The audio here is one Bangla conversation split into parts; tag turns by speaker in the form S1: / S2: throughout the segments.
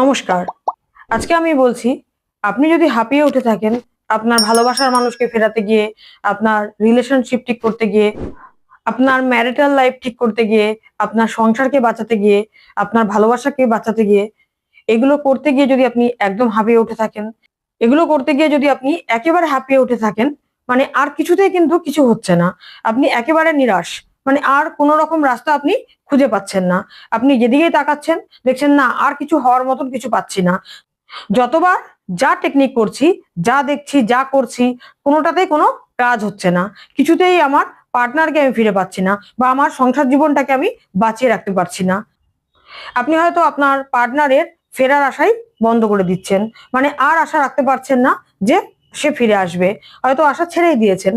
S1: নমস্কার। আজকে আমি বলছি, আপনি যদি হাঁপিয়ে উঠে থাকেন, আপনার ভালোবাসার মানুষকে ফেরাতে গিয়ে, আপনার রিলেশনশিপ ঠিক করতে গিয়ে, আপনার ম্যারিটাল লাইফ ঠিক করতে গিয়ে, আপনার সংসারকে বাঁচাতে গিয়ে, আপনার ভালোবাসাকে বাঁচাতে গিয়ে, এগুলো করতে গিয়ে যদি আপনি একদম হাঁপিয়ে উঠে থাকেন, এগুলো করতে গিয়ে যদি আপনি একেবারে হাঁপিয়ে উঠে থাকেন মানে আর কিছুতেই কিন্তু কিছু হচ্ছে না। আপনি একেবারে নিরাশ। মানে আর কোনো রকম রাস্তা আপনি খুঁজে পাচ্ছেন না। আপনি যেদিকেই তাকাচ্ছেন, দেখছেন না, আর কিছু হওয়ার মতন কিছু পাচ্ছি না। যতবার যা টেকনিক করছি, যা দেখছি, যা করছি, কোনোটাতেই কোনো কাজ হচ্ছে না। কিছুতেই আমার পার্টনারকে আমি ফিরে পাচ্ছি না বা আমার সংসার জীবনটাকে আমি বাঁচিয়ে রাখতে পারছি না। আপনি হয়তো আপনার পার্টনারের ফেরার আশাই বন্ধ করে দিচ্ছেন। মানে আর আশা রাখতে পারছেন না যে সে ফিরে আসবে। হয়তো আশা ছেড়েই দিয়েছেন।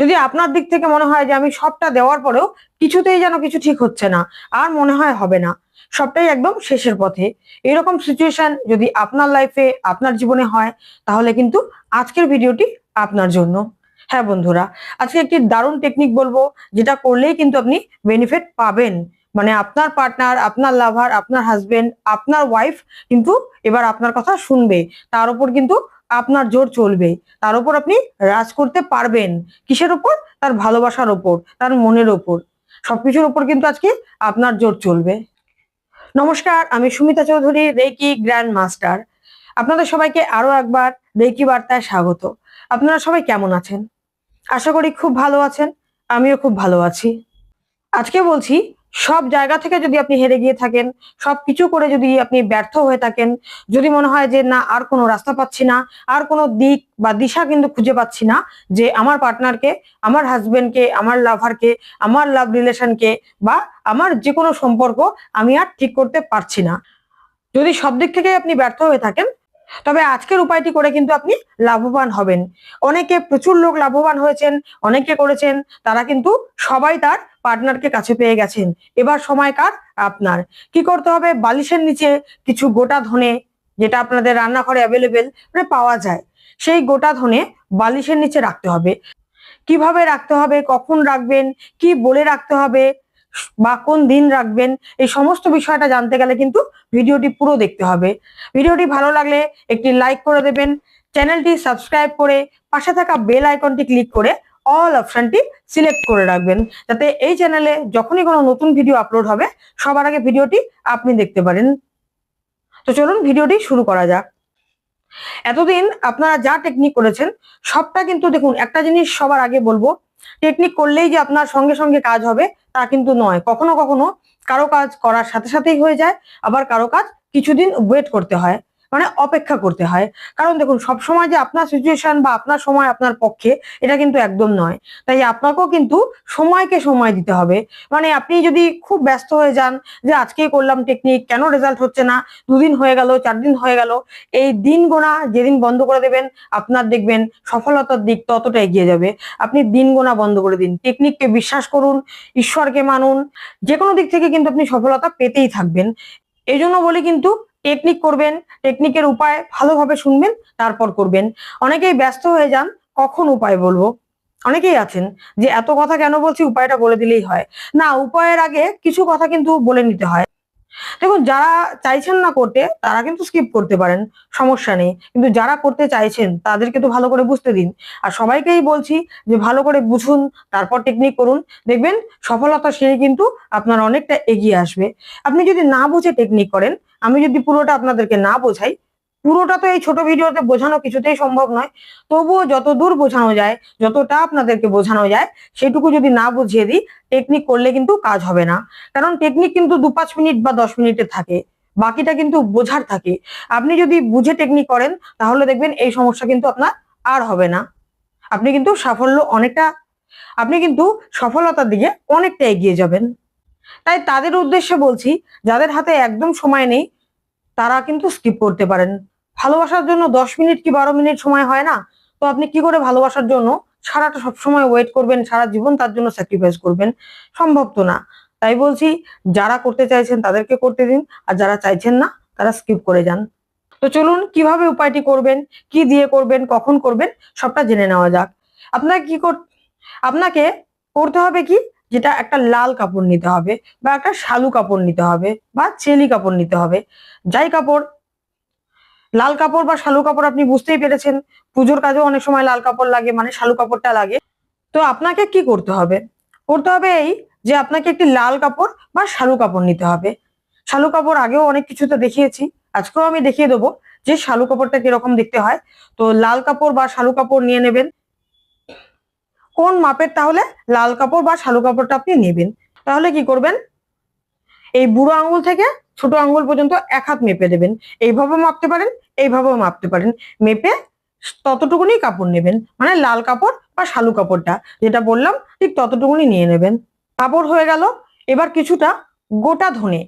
S1: যদি আপনার দিক থেকে মনে হয় যে আমি সবটা দেওয়ার পরেও কিছুতেই যেন কিছু ঠিক হচ্ছে না, আর মনে হয় হবে না। সবটাই একদম শেষের পথে। এরকম সিচুয়েশন যদি আপনার লাইফে আপনার জীবনে হয়, তাহলে কিন্তু আজকের ভিডিওটি আপনার জন্য। হ্যাঁ বন্ধুরা, আজকে একটি দারুণ টেকনিক বলব, যেটা করলেই কিন্তু আপনি বেনিফিট পাবেন। মানে আপনার পার্টনার আপনার লাভার আপনার হাজবেন্ড আপনার ওয়াইফ কিন্তু এবার আপনার কথা শুনবে। তার উপর কিন্তু আপনার জোর চলবে। তার উপর আপনি রাজ করতে পারবেন। কিসের উপর? তার ভালোবাসার ওপর তার মনের ওপর সবকিছুর উপর কিন্তু আজকে আপনার জোর চলবে। নমস্কার, আমি Sumita Chowdhury, reiki grand master. আপনাদের সবাইকে আরও একবার রেকি বার্তায় স্বাগত। আপনারা সবাই কেমন আছেন? আশা করি খুব ভালো আছেন, আমিও খুব ভালো আছি। আজকে বলছি সব জায়গা থেকে যদি আপনি হেরে গিয়ে থাকেন সব কিছু করে যদি আপনি ব্যর্থ হয়ে থাকেন, যদি মনে হয় যে না, আর কোনো রাস্তা পাচ্ছি না, আর কোনো দিক বা দিশা কিন্তু খুঁজে পাচ্ছি না, যে আমার পার্টনারকে আমার হাজবেন্ডকে আমার লাভারকে আমার লাভ রিলেশনকে বা আমার যে কোনো সম্পর্ক আমি আর ঠিক করতে পারছি না। যদি সব দিক থেকে আপনি ব্যর্থ হয়ে থাকেন, তবে আজকের উপায়টি করে কিন্তু আপনি লাভবান হবেন। অনেকে প্রচুর লোক লাভবান হয়েছেন, অনেকে করেছেন, তারা কিন্তু সবাই তার পার্টনারকে কাছে পেয়ে গেছেন। এবার সময় কার? আপনার। কি করতে হবে? বালিশের নিচে কিছু গোটা ধনে যেটা আপনাদের রান্নাঘরে অ্যাভেলেবেল মানে পাওয়া যায়, সেই গোটা ধনে বালিশের নিচে রাখতে হবে। কীভাবে রাখতে হবে? কখন রাখবেন? কি বলে রাখতে হবে? বা কোন দিন রাখবেন? এই সমস্ত বিষয়টা জানতে গেলে কিন্তু ভিডিওটি পুরো দেখতে হবে। ভিডিওটি ভালো লাগলে একটি লাইক করে দেবেন। চ্যানেলটি সাবস্ক্রাইব করে পাশে থাকা বেল আইকনটি ক্লিক করে অল অপশনটি সিলেক্ট করে রাখবেন। যাতে এই চ্যানেলে যখনই কোনো নতুন ভিডিও আপলোড হবে, সবার আগে ভিডিওটি আপনি দেখতে পারেন। তো চলুন ভিডিওটি শুরু করা যাক। এতদিন আপনারা যা টেকনিক করেছেন, সবটা কিন্তু দেখুন, একটা জিনিস সবার আগে বলব টেকনিক করলেই যে আপনার সঙ্গে সঙ্গে কাজ হবে, তা কিন্তু নয়। কখনো কখনো কারও কাজ করার সাথে সাথেই হয়ে যায়, আবার কারও কাজ কিছুদিন ওয়েট করতে হয়। মানে অপেক্ষা করতে হয়। কারণ দেখুন সব সময় যে আপনার সিচুয়েশন বা আপনার সময় আপনার পক্ষে, এটা কিন্তু একদম নয়। তাই আপনাকেও কিন্তু সময়কে সময় দিতে হবে। মানে আপনি যদি খুব ব্যস্ত হয়ে যান যে, আজকেই করলাম টেকনিক কেন রেজাল্ট হচ্ছে না? দুদিন হয়ে গেল, চার দিন হয়ে গেল। এই দিন গোনা যেদিন বন্ধ করে দেবেন, আপনার দেখবেন সফলতার দিক ততটা এগিয়ে যাবে। আপনি দিন গোনা বন্ধ করে দিন। টেকনিককে বিশ্বাস করুন, ঈশ্বরকে মানুন। যে কোনো দিক থেকে কিন্তু আপনি সফলতা পেতেই থাকবেন। এই জন্য বলি কিন্তু টেকনিক করবেন টেকনিকের উপায় ভালোভাবে শুনবেন, তারপর করবেন। অনেকেই ব্যস্ত হয়ে যান, কখন উপায় বলব? অনেকেই আছেন যে এত কথা কেন বলছি, উপায়টা বলে দিলেই হয়। না, উপায়ের আগে কিছু কথা কিন্তু বলে নিতে হয়। দেখুন, যারা চাইছেন না করতে, তারা কিন্তু স্কিপ করতে পারেন, সমস্যা নেই। কিন্তু যারা করতে চাইছেন, তাদেরকে তো ভালো করে বুঝতে দিন। আর সবাইকেই বলছি যে ভালো করে বুঝুন, তারপর টেকনিক করুন। দেখবেন, সফলতা সেই কিন্তু আপনার অনেকটা এগিয়ে আসবে। আপনি যদি না বুঝে টেকনিক করেন, আমি যদি পুরোটা আপনাদেরকে না বোঝাই পুরোটা তো এই ছোট ভিডিওতে বোঝানো কিছুতেই সম্ভব নয়। তবুও যত দূর বোঝানো যায়, যতটা আপনাদেরকে বোঝানো যায়, সেটুকু যদি না বুঝিয়ে দিই টেকনিক করলে কিন্তু কাজ হবে না। কারণ টেকনিক কিন্তু দু পাঁচ মিনিট বা দশ মিনিটে থাকে, বাকিটা কিন্তু বোঝার থাকে। আপনি যদি বুঝে টেকনিক করেন, তাহলে দেখবেন এই সমস্যা কিন্তু আপনার আর হবে না। আপনি কিন্তু সাফল্য অনেকটা, আপনি কিন্তু সফলতার দিকে অনেকটা এগিয়ে যাবেন। তাই তাদের উদ্দেশ্যে বলছি, যাদের হাতে একদম সময় নেই, তারা কিন্তু স্কিপ করতে পারেন। ভালোবাসার জন্য দশ মিনিট কি বারো মিনিট সময় হয় না? তো আপনি কি করে ভালোবাসার জন্য সারাটা সবসময় ওয়েট করবেন, সারা জীবন তার জন্য স্যাক্রিফাইস করবেন? সম্ভব তো না। তাই বলছি, যারা করতে চাইছেন তাদেরকে করতে দিন, আর যারা চাইছেন না, তারা স্কিপ করে যান। তো চলুন, কীভাবে উপায়টি করবেন, কি দিয়ে করবেন, কখন করবেন, সবটা জেনে নেওয়া যাক। আপনাকে কি কর, আপনাকে করতে হবে কি? যেটা একটা লাল কাপড় নিতে হবে, বা একটা শালু কাপড় নিতে হবে, বা চেলি কাপড় নিতে হবে। যাই কাপড় লাল কাপড় বা শালু কাপড় আপনি বুঝতেই পেরেছেন। পুজোর কাজেও অনেক সময় লাল কাপড় লাগে মানে শালু কাপড়টা লাগে। তো আপনাকে কি করতে হবে? করতে হবে এই যে আপনাকে একটি লাল কাপড় বা শালু কাপড় নিতে হবে। শালু কাপড় আগেও অনেক কিছুতে দেখিয়েছি, আজকেও আমি দেখিয়ে দেবো যে শালু কাপড়টা কীরকম দেখতে হয়। তো লাল কাপড় বা শালু কাপড় নিয়ে নেবেন। কোন মাপের? তাহলে লাল কাপড় বা শালু কাপড়টা আপনি নেবেন। তাহলে কি করবেন? এই বুড়ো আঙুল থেকে ছোট আঙ্গুল পর্যন্ত এক হাত মেপে দেবেন। এইভাবেও মাপতে পারেন, এইভাবেও মাপতে পারেন। মেপে ততটুকুনি কাপড় নেবেন মানে লাল কাপড় বা শালু কাপড়টা, যেটা বললাম, ঠিক ততটুকুনি নিয়ে নেবেন। কাপড় হয়ে গেল, এবার কিছুটা গোটা ধনে।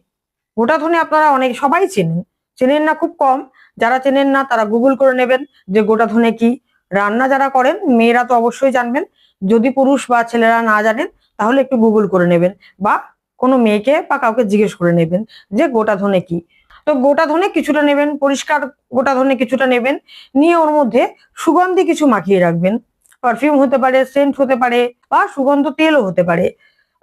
S1: গোটা ধনে আপনারা অনেক, সবাই চেনেন। চেনেন না খুব কম, যারা চেনেন না তারা গুগল করে নেবেন যে গোটা ধনে কি। রান্না যারা করেন, মেয়েরা তো অবশ্যই জানবেন। যদি পুরুষ বা ছেলেরা না জানেন, তাহলে একটু গুগল করে নেবেন। বা কোনো মেয়েকে বা কাউকে জিজ্ঞেস করে নেবেন যে গোটা ধনে কি? তো গোটা ধনে কিছুটা নেবেন, পরিষ্কার গোটা ধনে কিছুটা নেবেন, নিয়ে ওর মধ্যে সুগন্ধি কিছু মাখিয়ে রাখবেন। পারফিউম হতে পারে সেন্ট হতে পারে বা সুগন্ধ তেলও হতে পারে।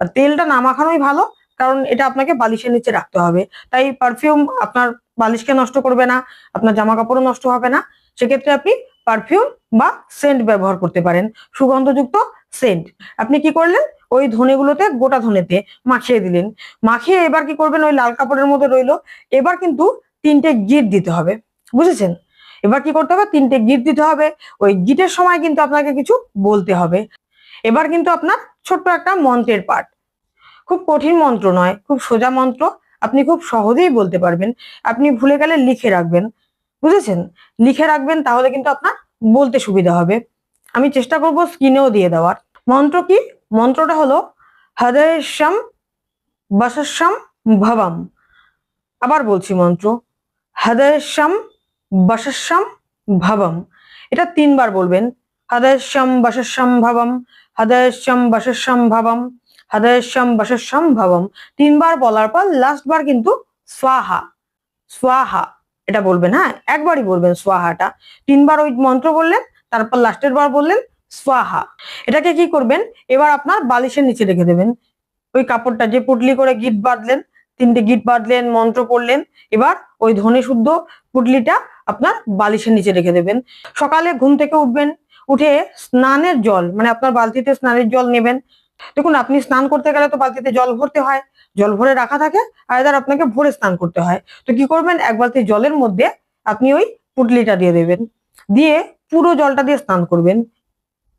S1: আর তেলটা না মাখানোই ভালো, কারণ এটা আপনাকে বালিশের নিচে রাখতে হবে। তাই পারফিউম আপনার বালিশকে নষ্ট করবে না, আপনার জামা কাপড়ও নষ্ট হবে না। সেক্ষেত্রে আপনি পারফিউম বা সেন্ট ব্যবহার করতে পারেন। সুগন্ধযুক্ত সেন্ট আপনি কি করলেন? ওই ধনেগুলোতে গোটা ধনেতে মাখিয়ে দিলেন। মাখিয়ে এবার কি করবেন? ওই লাল কাপড়ের মধ্যে রইল। এবার কিন্তু তিনটে গিট দিতে হবে। বুঝেছেন? এবার কি করতে হবে? তিনটে গিট দিতে হবে। ওই গিটের সময় কিন্তু আপনাকে কিছু বলতে হবে। এবার কিন্তু আপনার ছোট্ট একটা মন্ত্রের পাঠ। খুব কঠিন মন্ত্র নয়, খুব সোজা মন্ত্র। আপনি খুব সহজেই বলতে পারবেন। আপনি ভুলে গেলে লিখে রাখবেন। বুঝেছেন? লিখে রাখবেন তাহলে কিন্তু আপনার বলতে সুবিধা হবে। আমি চেষ্টা করব স্ক্রিনেও দিয়ে দেওয়ার। মন্ত্র কি? মন্ত্রটা হলো হৃদয়শ্যাম বসস্যাম ভবম। আবার বলছি মন্ত্র, হৃদয়শ্যাম বসস্যাম ভবম। এটা তিনবার বলবেন, হৃদয়শ্যাম বসস্যাম ভবম, হৃদয়শ্যাম বসস্যাম ভবম, হৃদয়শ্যাম বসস্যাম ভবম। তিনবার বলার পর লাস্ট বার কিন্তু স্বাহা স্বাহা, এটা বলবেন হ্যাঁ? একবারই বলবেন স্বাহাটা। তিনবার ওই মন্ত্র বললেন, তারপর লাস্টের বার বললেন স্বাহা। এটাকে কি করবেন? এবার আপনার বালিশের নিচে রেখে দেবেন। ওই কাপড়টা যে পুটলি করে গিট বাঁধলেন, তিনটে গিট বাঁধলেন, মন্ত্র পড়লেন, এবার ওই ধনে শুদ্ধ পুটলিটা আপনার বালিশের নিচে রেখে দেবেন। সকালে ঘুম থেকে উঠবেন, উঠে স্নানের জল মানে আপনার বালতিতে স্নানের জল নেবেন। দেখুন, আপনি স্নান করতে গেলে তো বালতিতে জল ভরতে হয়। জল ভরে রাখা থাকে, আর এবার আপনাকে ভরে স্নান করতে হয়। তো কি করবেন? এক বালতি জলের মধ্যে আপনি ওই পুটলিটা দিয়ে দেবেন। দিয়ে পুরো জলটা দিয়ে স্নান করবেন।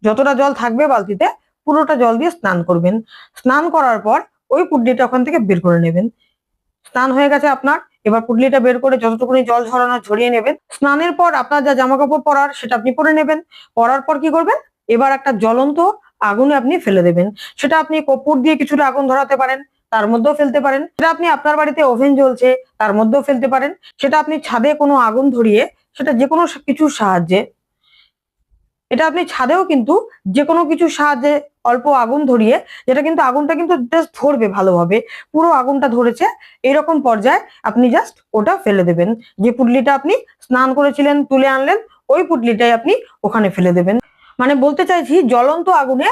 S1: যতটা জল থাকবে বালতিতে পুরোটা জল দিয়ে স্নান করবেন। স্নান করার পর ওই পুটলিটা ওখান থেকে বের করে নেবেন। স্নান হয়ে গেছে আপনার, এবার পুটলিটা বের করে যতটুকুনি জল ঝরানো ঝরিয়ে নেবেন, স্নানের পর আপনার যা জামা কাপড় পরার সেটা আপনি পরে নেবেন। পরার পর কি করবেন? এবার একটা জ্বলন্ত আগুনে আপনি ফেলে দেবেন। সেটা আপনি কপুর দিয়ে কিছুটা আগুন ধরাতে পারেন, তার মধ্যেও ফেলতে পারেন। সেটা আপনি আপনার বাড়িতে ওভেন জ্বলছে, তার মধ্যেও ফেলতে পারেন। সেটা আপনি ছাদে কোনো আগুন ধরিয়ে, সেটা যে কোনো কিছুর সাহায্যে এটা আপনি ছাদেও কিন্তু যে কোনো কিছুর সাহায্যে অল্প আগুন ধরিয়ে, যেটা কিন্তু আগুনটা কিন্তু জাস্ট ধরবে ভালোভাবে, পুরো আগুনটা ধরেছে, এরকম পর্যায়ে আপনি জাস্ট ওটা ফেলে দেবেন। যে পুটলিটা আপনি স্নান করেছিলেন, তুলে আনলেন, ওই পুটলিটাই আপনি ওখানে ফেলে দেবেন। মানে বলতে চাইছি, জ্বলন্ত আগুনে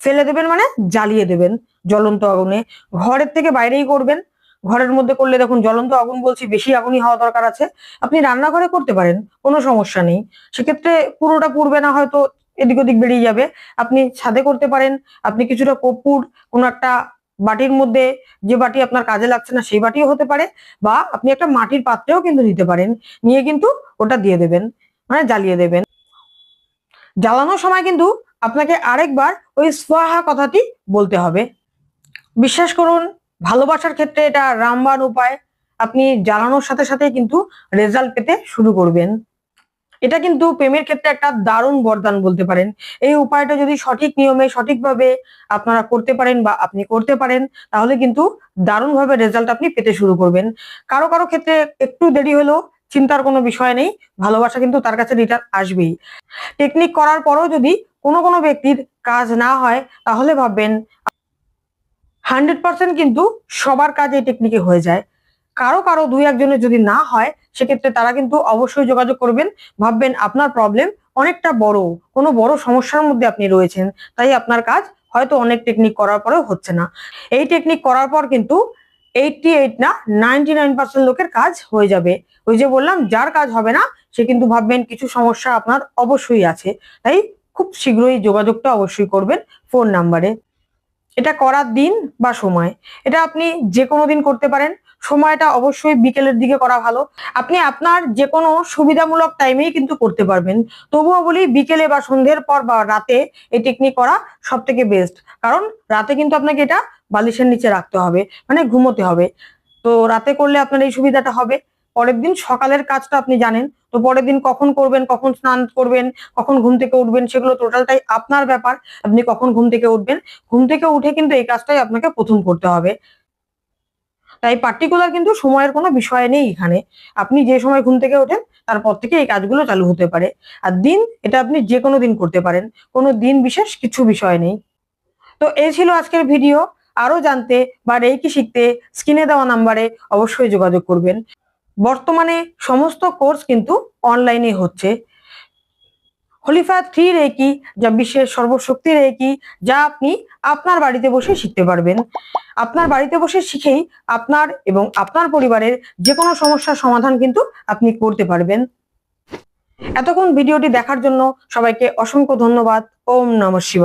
S1: ফেলে দেবেন মানে জ্বালিয়ে দেবেন। জ্বলন্ত আগুনে, ঘরের থেকে বাইরেই করবেন। ঘরের মধ্যে করলে দেখুন জ্বলন্ত আগুন বলছি, বেশি আগুনই হওয়া দরকার আছে। আপনি রান্নাঘরে করতে পারেন, কোনো সমস্যা নেই। সেক্ষেত্রে পুরোটা পুড়বে না, হয়তো এদিক ওদিক বেরিয়ে যাবে। আপনি ছাদে করতে পারেন, আপনি কিছুটা কর্পূর, কোনো একটা বাটির মধ্যে যে বাটি আপনার কাজে লাগছে না, সেই বাটিও হতে পারে, বা আপনি একটা মাটির পাত্রেও কিন্তু নিতে পারেন, নিয়ে কিন্তু ওটা দিয়ে দেবেন মানে জ্বালিয়ে দেবেন। জ্বালানোর সময় কিন্তু আপনাকে আরেকবার ওই স্বাহা কথাটি বলতে হবে। বিশ্বাস করুন ভালোবাসার ক্ষেত্রে এটা রামবান উপায়। আপনি জ্বালানোর সাথে সাথে কিন্তু রেজাল্ট পেতে শুরু করবেন। এটা কিন্তু প্রেমের ক্ষেত্রে একটা দারুণ বরদান বলতে পারেন। এই উপায়টা যদি সঠিক নিয়মে, সঠিকভাবে আপনারা করতে পারেন বা আপনি করতে পারেন, তাহলে কিন্তু দারুণভাবে রেজাল্ট আপনি পেতে শুরু করবেন। কারও কারও ক্ষেত্রে একটু দেরি হলেও চিন্তার কোনো বিষয় নেই, ভালোবাসা কিন্তু তার কাছে রিটার্ন আসবেই। টেকনিক করার পরও যদি কোনো কোনো ব্যক্তির কাজ না হয়, তাহলে ভাববেন হান্ড্রেড পার্সেন্ট কিন্তু সবার কাজ এই টেকনিকে হয়ে যায়। কারও কারও দুই একজনের যদি না হয়, সেক্ষেত্রে তারা কিন্তু অবশ্যই যোগাযোগ করবেন, ভাববেন আপনার প্রবলেম অনেকটা বড়, কোনো বড় সমস্যার মধ্যে আপনি রয়েছেন, তাই আপনার কাজ হয়তো অনেক টেকনিক করার পরেও হচ্ছে না। এই টেকনিক করার পর কিন্তু এইটটি এইট না নাইনটি নাইন পার্সেন্ট লোকের কাজ হয়ে যাবে। ওই যে বললাম, যার কাজ হবে না, সে কিন্তু ভাববেন কিছু সমস্যা আপনার অবশ্যই আছে। তাই খুব শীঘ্রই যোগাযোগটা অবশ্যই করবেন ফোন নাম্বারে এটা করার দিন বা সময়। এটা আপনি যে কোনো দিন করতে পারেন। সময়টা অবশ্যই বিকেলের দিকে করা ভালো। আপনি আপনার যে কোনো সুবিধামূলক টাইমেই কিন্তু করতে পারবেন। তবুও বলি বিকেলে বা সন্ধ্যের পর বা রাতে এই টেকনিক করা সব থেকে বেস্ট কারণ রাতে কিন্তু আপনাকে এটা বালিশের নিচে রাখতে হবে মানে ঘুমোতে হবে। তো রাতে করলে আপনার এই সুবিধাটা হবে। পরের দিন সকালের কাজটা আপনি জানেন, তো পরের দিন কখন করবেন, কখন স্নান করবেন, কখন ঘুম থেকে উঠবেন সেগুলো টোটালটাই আপনার ব্যাপার, আপনি কখন ঘুম থেকে উঠবেন, ঘুম থেকে উঠে কিন্তু এই কাজটাই আপনাকে প্রথম করতে হবে। তাই পার্টিকুলার কিন্তু সময়ের কোনো বিষয় নেই এখানে, আপনি যে সময় ঘুম থেকে ওঠেন, তারপর থেকে এই কাজগুলো চালু হতে পারে। আর দিন, এটা আপনি যে কোনো দিন করতে পারেন, কোনো দিন বিশেষ কিছু বিষয় নেই। তো এই ছিল আজকের ভিডিও আরও জানতে বা রেকি শিখতে, স্ক্রিনে দেওয়া নাম্বারে অবশ্যই যোগাযোগ করবেন। বর্তমানে সমস্ত কোর্স কিন্তু অনলাইনে হচ্ছে। হলিফা থ্রি রেকি যা বিশ্বের সর্বশক্তি রেকি যা আপনি আপনার বাড়িতে বসে শিখতে পারবেন। আপনার বাড়িতে বসে শিখেই আপনার এবং আপনার পরিবারের যে কোনো সমস্যার সমাধান কিন্তু আপনি করতে পারবেন। এতক্ষণ ভিডিওটি দেখার জন্য সবাইকে অসংখ্য ধন্যবাদ। ওম নমঃ শিবায়।